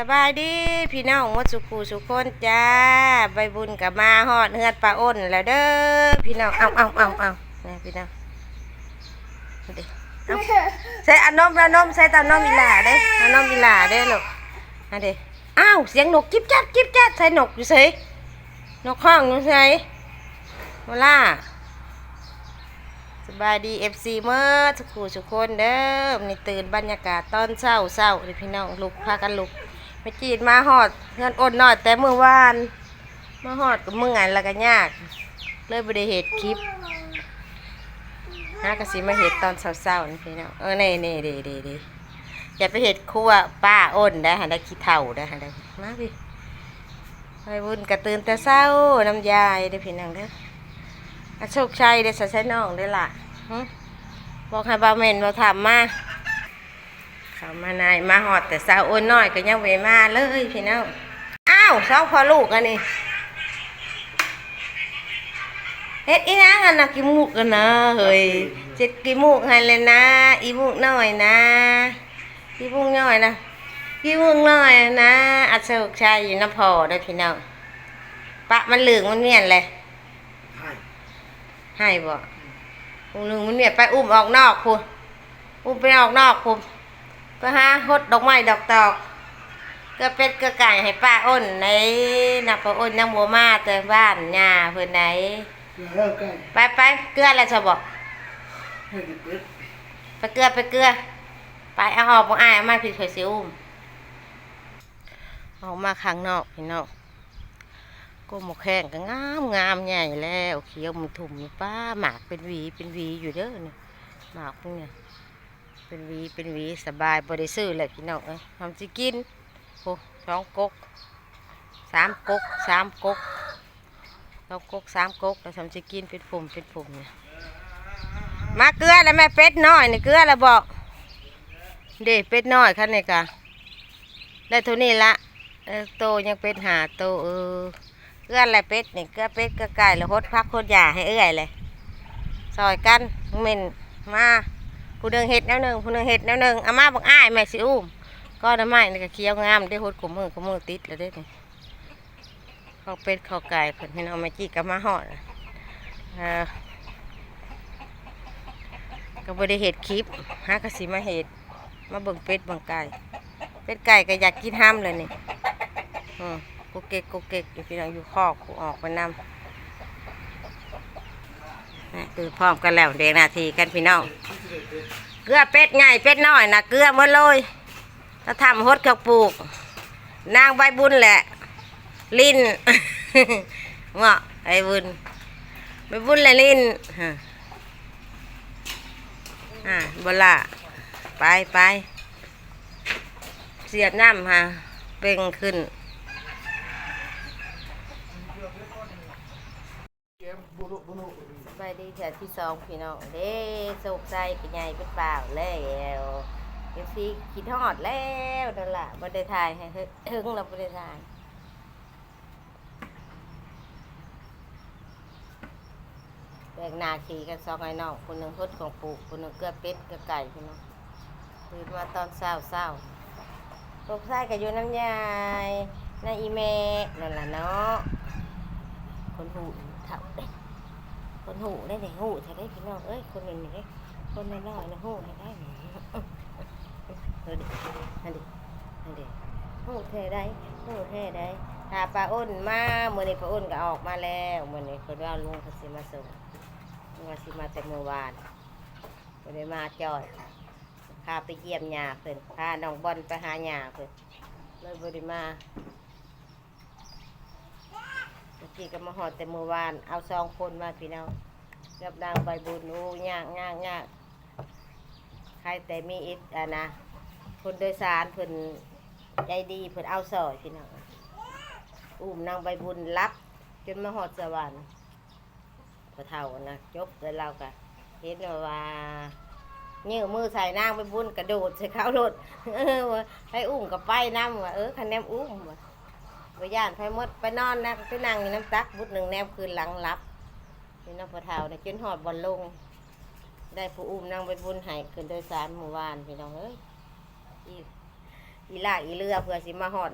สบายดีพี่น้องหมดสุขูสุขคนจ้าใบบุญกับมาฮอดเฮือดปลาอ้นแล้วเด้อพี่น้องเอาเอาเอาเอานี่พี่น้องเอาดิเอาใส่อันนมอันนมใส่ตานมอีหล่าเด้อันนมอีหล่าเด้ลูกอันเด้อ้าวเสียงนกจิ๊บจัดจิ๊บจัดใส่นกอยู่ใส่นกห้องอยู่ใส่เวล่าสบายดีเอฟซีเมื่อสุขูสุขคนเด้อวันนี่ตื่นบรรยากาศตอนเช้าเช้าพี่น้องลุกพากันลุก ไปจีดมาหอดเงินอดหน่อยแต่เมื่อวาน มาหอดกับเมื่อไงแล้วก็ยาก เลยบริเหตุคลิปฮะกสิมาเหตุตอนเศร้าๆนี่พี่น้องเออเน่เน่เดเดเดอย่าไปเหตุครัวป้าอ้นได้หันได้ขี้เถ่าได้หันได้มาพี่ไปบุญกระตื่นแต่เศร้าน้ำยายได้พี่น้องเด้ออโชคชัยได้ส่ใส่น้องได้ล่ะบอกให้บ่าวเมนเราถามมา เขามานายมาหอดแต่สาวโอนน้อยก็ยังเวมาเลยพี่น้องอ้าวสองพอลูกอันนี้เฮ็ดอีหยังอันน่ะกิมูกกันนะเฮ้ยเจ็ดกิมูกให้เลยนะ อีมูกน้อยนะอีมูกน้อยนะอีมูกน้อยนะอัศวกชัยอยู่น้ำพอได้อพี่น้องปะมันเหลืองมันเมียนเลยให้ให้บ่อุ้งหนึ่งมันเมียนไปอุ้มออกนอกพูนอุ้มไปออกนอกพูน ไปหาฮดดอกไม้ดอกตอกเกลือเป็ดเกลือไก่ให้ป้าอ้นในนับป้าอ้นยังบัวมาแต่บ้านย่าเพื่อนไหนเดี๋ยวเลิกกันไปไปเกลืออะไรจะบอกไปเกลือไปเกลือไปเอาออกมาอ้ายมาผิดเผยสิอุ้มออกมาข้างนอกพี่นองก็หมกแข้งก็งามงามใหญ่แล้วเขียวมันถุ่มป้าหมากเป็นวีเป็นวีอยู่เด้อนี่ยหมากพวกเนี่ย เป็นวีเป็นวีสบายบริซื้อเลยพี่น้องเอ้ยทำสิกินโอ้สองกกสามกกสามกกสองกกสามกกแล้วทำสิกินเป็นฝุ่มเป็นฝุ่มเนี่ยมาเกลือแล้วแม่เป็ดน้อยนี่เกลือแล้วบอกเด็เป็ดน้อยคันนี้กะได้เท่านี้ละโตยังเป็ดหาโตเออเกลืออะไรเป็ดนี่เกลือเป็ดเกลือไก่แล้วฮดพักฮดยาให้เอื้อยเลยซอยกันเม่นมา ผู้หนึ่งเห็ดแนวหนึ่งผู้หนึ่งเห็ดแนวหนึ่งอามาบอกอ้ายแม่สิอุ้มก็น้ำไม้นี่ก็เคี้ยวงามได้หดขมือขมือติดแล้วเด้นี่ข้าวเป็ดข้าวไก่เพิ่นพี่น้องม่จี้ก็มาหอดก็บ่ได้เห็ดคลิปหากะสิมาเห็ดมาเบิ่งเป็ดเบิ่งไก่เป็ดไก่ก็อยากกินห้ามเลยนี่อืมกูเก๊กกูเก๊กอยู่พี่น้องอยู่คอกกูออกไปนำ นะตื่นพร้อมกันแล้วเด็กนาทีกันพี่น้องเกลือเป็ดใหญ่เป็ดน้อยนะเกลือหมดเลยถ้าทำฮดข้าปลูก นางใบบุญแหละ ลิ้นเงาะใบบุญใบบุญแหละลิ้นอ่าบละไปไปเสียบน้ำฮะเป่งขึ้นเกมบุรุ บุรุไปดีเถอที่สองพี่น้องเด้โศกใจเป็นใหญ่เป็นเปล่าแล้วเอฟซีคิดทอดแล้วนั่นล่ะบ่ได้ถ่ายให้เฮิงเราบ่ได้ถ่ายแบกนาขี่กันสองไอ้น้องคนหนึ่งพดของปูคนหนึ่งเกลือเป็ดเกลือไก่พี่น้องตื่นมาตอนเช้าเช้าตกใสกับอยู่น้ำยายนาอีเมนั่นล่ะเนาะคนหูเถ่าเด้ คนหูได้ไหนหูจะได้พี่น้องเอ้ยคนหนึ่งนี่คนน้อยๆนะหูให้ได้หนิเออดิอันดิอันดิหูแท้ได้หูแท้ได้ถ้าปลาอ้นมาเมื่อนี้ปลาอ้นก็ออกมาแล้วเมื่อนี้คนว่าลุงเขาสิมาส่งว่าสิมาแต่เมื่อวานวันนี้มาจอยพาไปเยี่ยมยาเพิ่นพาน้องบอลไปหายาเพิ่นเลยบริมา เมื่อกี้ก็มาหอดแต่เมื่อวาน เอาสองคนมาพี่น้องกับนางใบบุญโอ้ยากยากยากใครแต่มีอิทอะนะคนโดยสารเพิ่นใจดีเพิ่นเอาซอยพี่น้องอุ้มนางใบบุญรับ จนมาหอดสวรรค์พอเท่านะจบแล้วเราก็เห็นว่าเนี่มือใส่นางใบบุญกระโดดใส่เขาโดดเออให้อุ้มกับไปน้ำว่าเออคันแนมอุ้มว่า ไปย่านไปมดไปนอนนะไปนั่งอยู่น้ำตักบุดหนึ่งแนมคืนหลังรับนี่น้ำพอเท่านะจนหอดบอลลง ได้ผู้อุ้มนางใบบุญห้ขึ้นโดยสารหมู่บ้านพี่น้องเอ้ยอีอีลากอีเรือเพื่อสิมาหอด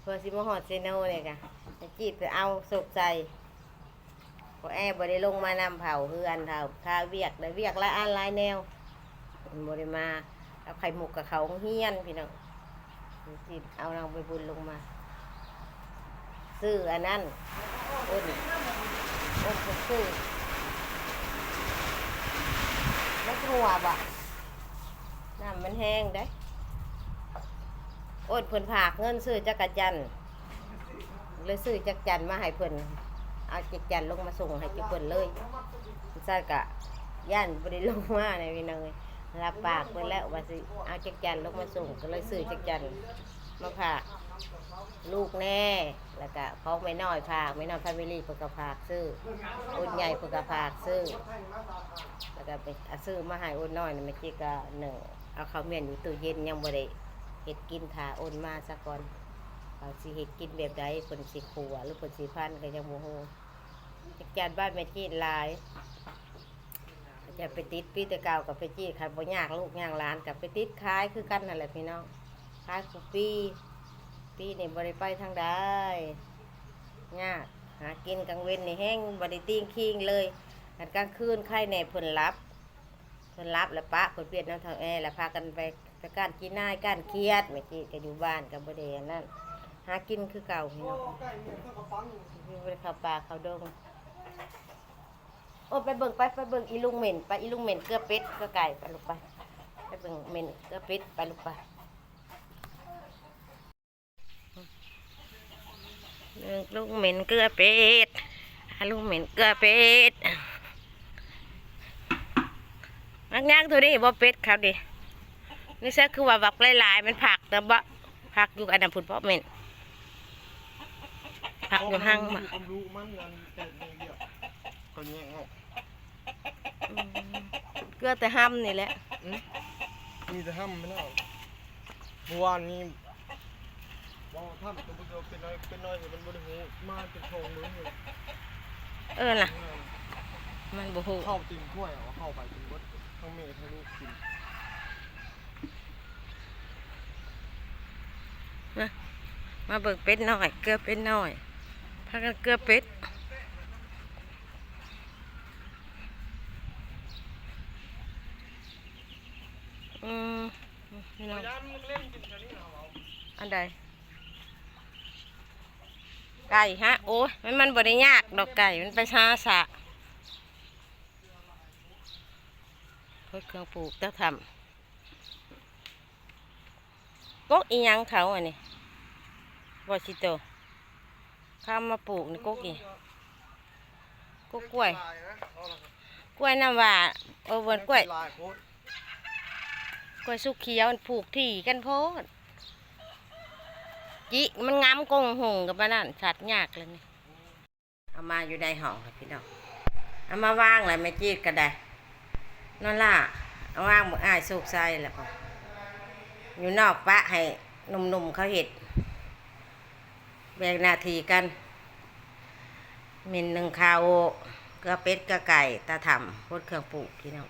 เพื่อสิมาหอดเซโนเนี่ยกะไปจีบไปเอาสุกใจพอแอบบได้ลงมานำเผาเฮือนเผาข้าเวียกได้เวียกละอันลายแนวบได้มาเอาไข่หมกกับเขาเฮียนพี่น้องจีบเอานางไปบุญลงมา ซื้ออันนั้นอ้นอ้นซื้อมันหัวบ่ะน้ำมันแห้งได้อ้นเพิ่นผากเงินซื้อจักรจันเลยซื้อจักรจันมาให้เพิ่นเอาจักรจันลงมาส่งให้จุเพิ่นเลยซากะย่านบ่ได้ลงมาในพี่น้องรับปากเพิ่นแล้วว่าสิเอาจักรจันลงมาส่งก็เลยซื้อจักรจันมาผากลูกแน่ แล้วก็เขาไม่น้อยผากไม่น้อยแฟมิลี่เพื่อกผากซื้ออุ่นใหญ่เพื่อกผากซื้อแล้วก็ไปเอาซื้อมาให้อุ่นน้อยนี่เมื่อกี้ก็หนึ่งเอาข้าวเมียนอยู่ตู้เย็นยังบ่ได้เห็ดกินถาอุ่นมาซะก่อนเอาสิเห็ดกินแบบใดเพิ่นสิขัวหรือเพิ่นสิพันก็ยังบ่ฮู้จักจานบ้านแม่จีนหลายจะไปติดปีแต่เก่ากับไปจีนคันบ่ยากลูกยากหลานกับไปติดขายคือกันนั่นแหละพี่น้องขายกูปี ปีนี่บริไปทางใดยากหากินกลางเว้นนี่แห้งบริติ้งคิงเลยกันกลางคืนไข่ในเพิ่นรับเพิ่นรับแล้วปะเพิ่นเปลี่ยนน้ำทางแอร์แล้วพากันไปไปกานกินนายกานเครียดไม่กี้ก็อยู่บ้านกับบริเวณนั่นหากินคือเก่าพี่น้องพี่บริข้าป่าเขาดงโอ้ไปเบิ่งไปไปเบิ่งอีลุงเหม็นไปอีลุงเหม็นเกลือเป็ดเกลือไก่ไปลูกไปไปเบิ่งเหม็นเกลือเป็ดไปลูกไป ลูกเหม็นเกลือเป็ดลูกเหม็นเกลือเป็ดมักยากตัวนี้บ่เป็ดเขาดินี่ใช่คือว่าบักหลายๆมันผักแต่บ่ผักอยู่อันนั้นพุ่นเพราะเหม็นผักอยู่ห้างมาความรู้มันนั่นแต่ในเดียวก็แย่งออกอืมเกลือแต่ห้ำนี่แหละมีแต่ห้ำไม่เอาเมื่อวานนี้ ว่าถ้ำตัวเดียวเป็นน้อยเป็นน้อยเหมันบริหูมาเป็นทงมือเลยเออน่ะ มันบ่ฮู้เข้าติ่งถ้วยเอาเข้าไปกินเบดทั้งเมย์ทั้งลูกกินมาเบิกเป็ดหน่อย เกลือเป็ดหน่อยพากันเกลือเป็ดอืมอันใด ไก่ฮะโอ้ยมันมันบริยากดอกไก่มันไปชาสะเพื่อเครื่องปลูกต้องทำกกอียังเขาอันนี้บอชิโตข้ามมาปลูกนี่กกอีกกกล้วยกล้วยน้ำว่าเออวันกล้วยกล้วยสุกเขียวมันผูกที่กันโพด จิมันงามกงหงกับมันนั่นสัตว์ยากเลยนี่เอามาอยู่ในห้องครับพี่น้องเอามาว่างเลยไม่จีดก็ได้นอนล่ะเอาวางมืออ้ายสุกใส่แล้วก็อยู่นอกปะให้หนุ่มๆเขาเห็ดแบ่งนาทีกันเมินหนึ่งข้าวเกลือเป็ดกลือไก่ตาถ่ำพดเครื่องปลูกพี่น้อง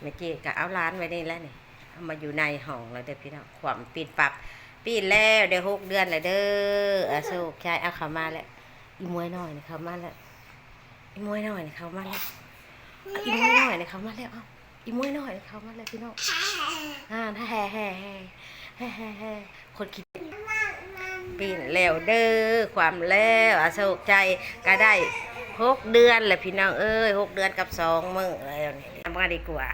เมื่อกี้ก็เอาร้านไว้นี่แล้วนี่เอามาอยู่ในห้องแล้วเด้อพี่น้องความปิดปรับ ปีนแล้วเดี๋ยวหกเดือนแล้วเด้ออาโซกชายเอาเขามาแล้วอีมวยหน้อยนี่เขามาแล้วอีมวยหน้อยนี่เขามาแล้วอีมวยหน้อยนี่เขามาแล้วเอาอีมวยหน้อยนี่เขามาแล้วพี่น้องอ่าแฮ่แฮ่แฮ่แฮ่แฮ่แฮ่คนคิดปีนแล้วเด้อความแล้วอาโศกใจก็ได้หกเดือนแล้วพี่น้องเอ้ยหกเดือนกับสองมื้อแล้วนี่ทำกันดีกว่า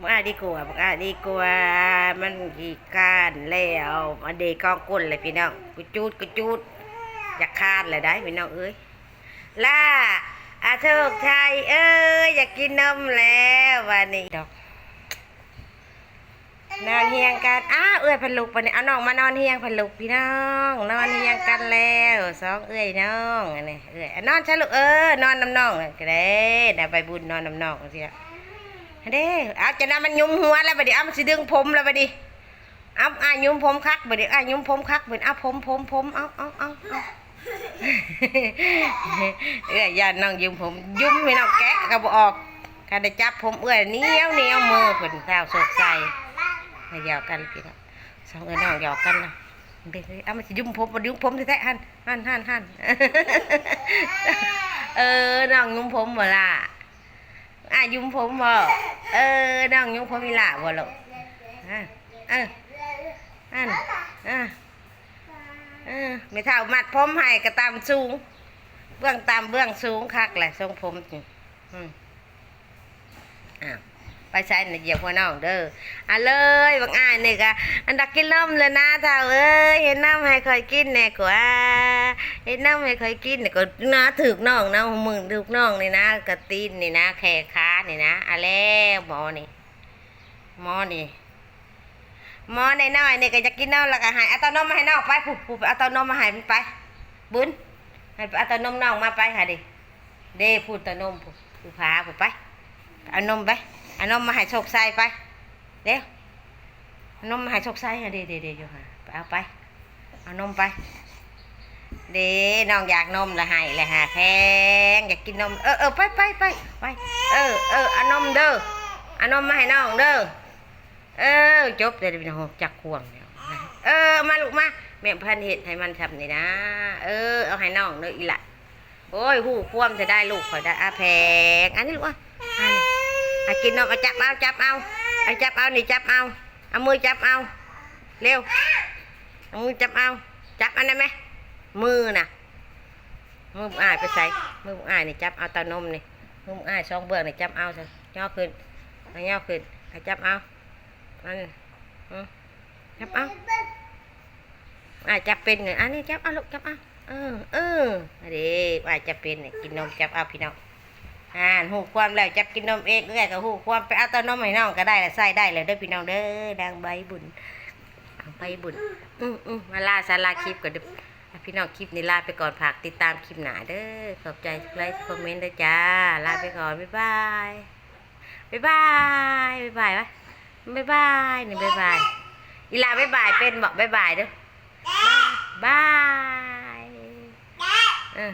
บักอาดีกว่าบักอาดีกว่ามันกี่การแล้วมาเดกองก้นเลยพี่น้องกูจูดกูจูดอยากคาดเลยได้พี่น้องเอ้ยล่าอาโชคชัยเอ้ยอยากกินนมแล้ววันนี้ดอกนอนเฮียงกันอ้าเอ้ยพันลุกปนี่เอาน้องมานอนเฮียงพันลุกพี่น้องนอนเฮียงกันแล้วสองเอ้ยน้องอันนี้เอ้ยนอนใช่ลูกเออนอนน้ำน้องก็ได้ได้ไปบุญนอนน้ำน้องเสิละ เด้เอาจะนำมันยุมหัวแล้วบัดนี้เอามันสิดึงผมแล้วบัดนี้เอาอะยุมผมคักบัดนี้อะยุมผมคักบัดนี้เอาผมผมผมเอาเอาเอาเอาเอ้อย่าน้องยุมผมยุมไม่น้องแกะก็บ่ออกการได้จับผมเอ้ยเหนียวเหนียวมือเพิ่นข้าวโศกใส่ให้ยาวกันพี่น้ององเอ้ยน้องหยอกกันนะเด็กเอามาสิยุ่มผมมายุ่มผมแท้ๆหันหันหันหันเออน้องยุ่มผมบ่ล่ะอะยุ่มผมบ่ เออน้องยุ่มผมมีล่ะบ่ลูกอะเอออันอะเออไม่เท่ามัดผมให้ก็ตามสูง เบื้องตามเบื้องสูงคักแหละทรงผมจริอืมอ้าวไปใช้ในเหยียบหัวน้องเด้ออะเลยบางอ่านนี่ก็อันดักกินนมเลยนะเท่าเอ้ยเห็นน้ำให้คอยกินแน่กว่าเห็นน้ำให้คอยกินเนี่ยก็นะถึกน้องนะมึงถึกน้องนี่นะกระตีนนี่นะแขนขา นี่นะอะแล้วหมอนี่หมอนี่หมอในน้อยๆนี่ก็จะกินนมแล้วก็หายเอาตานมมาให้น้องไปผูกผูเอาตานมมาให้มันไป บุญให้ไปเอาตานมน้องมาไปหาดิเด้พูดตานมผู้ผู้พาผู้ไปเอานมไปเอานมมาให้โชคใส่ไปเดี๋ยวเอานมมาให้โชคใส่หาเด้เด้เด้อยู่หาเอาไปเอานมไป เด้น้องอยากนมละให้ละหาแพงอยากกินนม เออเออไปไปไปไปเออเออเอานมเด้อเอานมมาให้น้องเด้อเออจบเดี๋ยวพี่น้องจักควงเดี๋ยวเออมาลูกมาแม่พันเห็ดให้มันทำนี่นะ เออเอาให้น้องเด้ออีละโอ้ยหูควมจะได้ลูกขอยได้อาแพงอันนี้ลูกอะอันนี้อะกินนมเอาจับเอาจับเอาเอาจับเอานี่จับเอาเอามือจับเอาเร็วเอามือจับเอาจับอันนั้นไหม มือนะมืออ้ายไปใส่มืออ้ายนี่จับเอาเตานมนี่มืออ้ายสองเบื้องนี่จับเอาซะย่อขึ้นย่อขึ้นให้จับเอาอันจับเอาอาจจะเป็นไงอันนี้จับเอาลูกจับเอาเออเอออันนี้อาจจะเป็นเนี่ยกินนมจับเอาพี่น้องอ่านหูความแล้วจับกินนมเองเอ้ยก็หูความไปเอาต้นนมให้น้องก็ได้ละใส่ได้เลยเด้อพี่น้องเด้อดังใบบุญใบบุญอืมอืมมาลาสาลาคลิปก่อนเด้อ พี่น้องคลิปนี้ลาไปก่อนฝากติดตามคลิปหนาเด้อขอบใจทุกไลค์คอมเมนต์ด้วยจ้าลาไปก่อนบ๊ายบายบ๊ายบายบ๊ายบายวะบ๊ายบายนี่บ๊ายบายอีลาบ๊ายบายเป็นบอกบ๊ายบายเด้อบายเออ